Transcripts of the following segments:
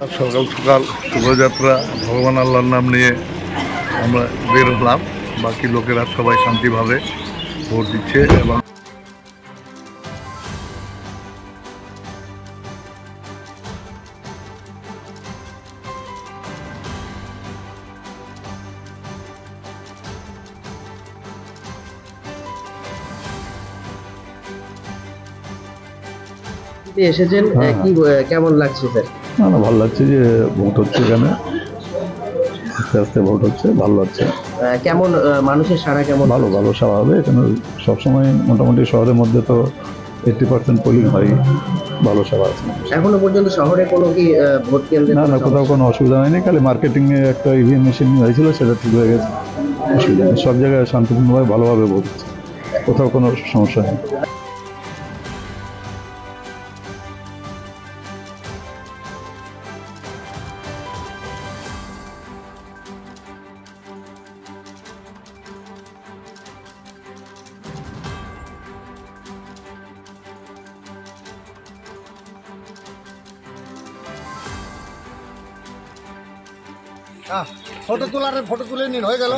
সকাল সকাল শুভযাত্রা ভগবান আল্লাহর নাম নিয়ে আমরা বের হলাম। বাকি লোকেরা সবাই শান্তিভাবে ভোট দিচ্ছে এবং এসেছেন হ্যাঁ, কি কেমন লাগছে স্যার? না না ভালো লাগছে যে ভোট হচ্ছে এখানে। আস্তে আস্তে ভোট হচ্ছে ভালো লাগছে। কেমন মানুষের সারা কেমন? ভালো ভালো সেবা হবে এখানে সবসময় মোটামুটি শহরের মধ্যে তো এইটটি পার্সেন্ট পোলিং হয়। ভালো সেবা আছে। এখনও পর্যন্ত শহরে কোনো কি ভোট কেন্দ্রে না না কোথাও কোনো অসুবিধা হয়নি। খালি মার্কেটিং এ একটা ইভিএম মেশিন হয়েছিল সেটা ঠিক হয়ে গেছে। অসুবিধা সব জায়গায় শান্তিপূর্ণভাবে ভালোভাবে ভোট হচ্ছে। কোথাও কোনো সমস্যা নেই। ফটো তোলার ফটো তুলে নিন হয়ে গেল।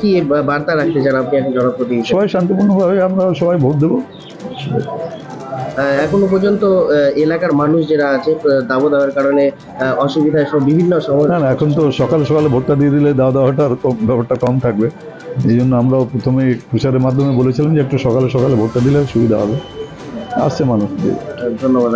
কি বার্তা রাখতে চান আপনি এখন জনপ্রতিনিধি? হিসেবে? সবাই শান্তিপূর্ণভাবে আমরা সবাই ভোট দেবো। এখনও পর্যন্ত এলাকার মানুষ যারা আছে আহ, দাবো দাওয়ার কারণে আহ, অসুবিধায় সব বিভিন্ন সমস্যা না এখন তো সকাল সকালে ভোটটা দিয়ে দিলে দাওয়া দাওয়াটার ব্যাপারটা কম থাকবে। এই জন্য আমরাও প্রথমে প্রচারের মাধ্যমে বলেছিলাম যে একটু সকালে সকালে ভোটটা দিলে সুবিধা হবে। আসছে মানুষ। ধন্যবাদ।